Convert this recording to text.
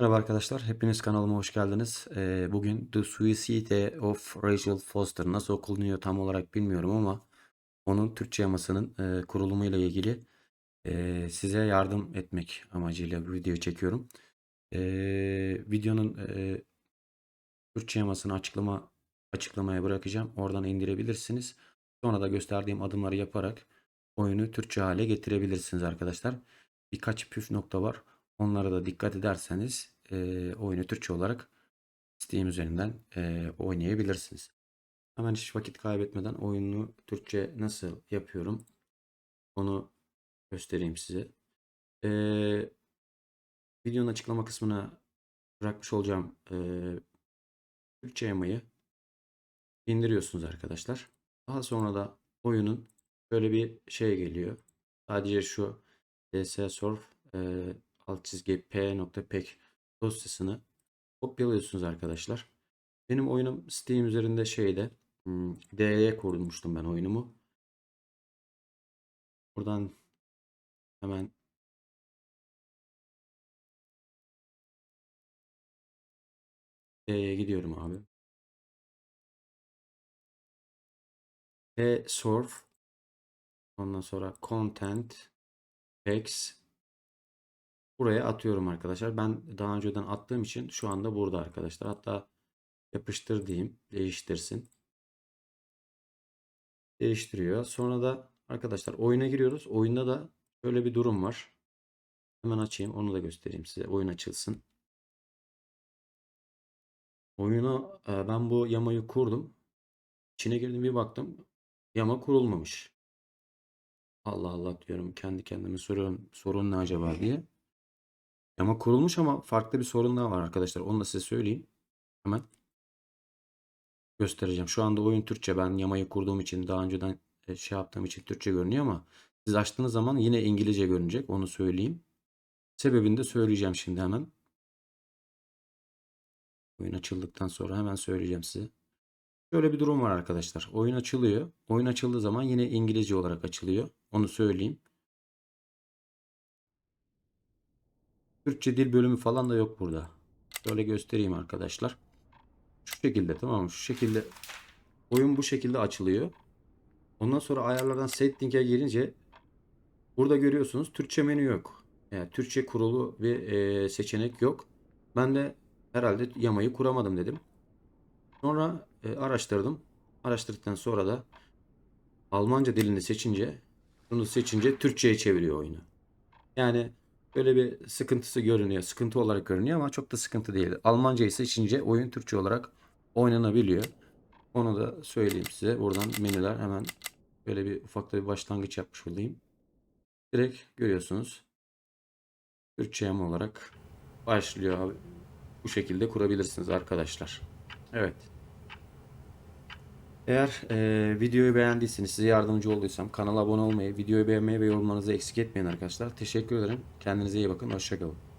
Merhaba arkadaşlar, hepiniz kanalıma hoş geldiniz. Ee, bugün The Suicide of Rachel Foster nasıl okunuyor tam olarak bilmiyorum ama onun Türkçe yamasının e, kurulumuyla ilgili e, size yardım etmek amacıyla bu videoyu çekiyorum. E, videonun e, Türkçe yamasını açıklama açıklamaya bırakacağım. Oradan indirebilirsiniz. Sonra da gösterdiğim adımları yaparak oyunu Türkçe hale getirebilirsiniz arkadaşlar. Birkaç püf nokta var. Onlara da dikkat ederseniz e, oyunu Türkçe olarak Steam üzerinden e, oynayabilirsiniz. Hemen hiç vakit kaybetmeden oyunu Türkçe nasıl yapıyorum onu göstereyim size. E, videonun açıklama kısmına bırakmış olacağım e, Türkçe yamayı indiriyorsunuz arkadaşlar. Daha sonra da oyunun böyle bir şey geliyor. Sadece şu ds-surf e, alt çizgi p.pek dosyasını kopyalıyorsunuz arkadaşlar. Benim oyunum Steam üzerinde şeyde hmm, D'ye kurmuştum ben oyunumu. Buradan hemen D'ye gidiyorum abi. D surf ondan sonra content packs buraya atıyorum arkadaşlar. Ben daha önceden attığım için şu anda burada arkadaşlar. Hatta yapıştır diyeyim. Değiştirsin. Değiştiriyor. Sonra da arkadaşlar oyuna giriyoruz. Oyunda da şöyle bir durum var. Hemen açayım. Onu da göstereyim size. Oyun açılsın. Oyuna e, ben bu yamayı kurdum. İçine girdim bir baktım. Yama kurulmamış. Allah Allah diyorum. Kendi kendime soruyorum. Sorun ne acaba diye. Yama kurulmuş ama farklı bir sorun daha var arkadaşlar. Onu da size söyleyeyim. Hemen göstereceğim. Şu anda oyun Türkçe. Ben yamayı kurduğum için daha önceden e, şey yaptığım için Türkçe görünüyor ama siz açtığınız zaman yine İngilizce görünecek. Onu söyleyeyim. Sebebini de söyleyeceğim şimdi hemen. Oyun açıldıktan sonra hemen söyleyeceğim size. Şöyle bir durum var arkadaşlar. Oyun açılıyor. Oyun açıldığı zaman yine İngilizce olarak açılıyor. Onu söyleyeyim. Türkçe dil bölümü falan da yok burada. Şöyle göstereyim arkadaşlar. Şu şekilde tamam mı? Şu şekilde oyun bu şekilde açılıyor. Ondan sonra ayarlardan setting'e girince burada görüyorsunuz Türkçe menü yok. Yani Türkçe kurulu bir e, seçenek yok. Ben de herhalde yamayı kuramadım dedim. Sonra e, araştırdım. Araştırdıktan sonra da Almanca dilini seçince bunu seçince Türkçe'ye çeviriyor oyunu. Yani böyle bir sıkıntısı görünüyor. Sıkıntı olarak görünüyor ama çok da sıkıntı değil. Almancayı seçince oyun Türkçe olarak oynanabiliyor. Onu da söyleyeyim size. Buradan menüler hemen böyle bir ufak da bir başlangıç yapmış olayım. Direkt görüyorsunuz. Türkçe yama olarak başlıyor abi. Bu şekilde kurabilirsiniz arkadaşlar. Evet. Eğer e, videoyu beğendiyseniz, size yardımcı olduysam kanala abone olmayı, videoyu beğenmeyi ve yorumlarınızı eksik etmeyin arkadaşlar. Teşekkür ederim. Kendinize iyi bakın. Hoşçakalın.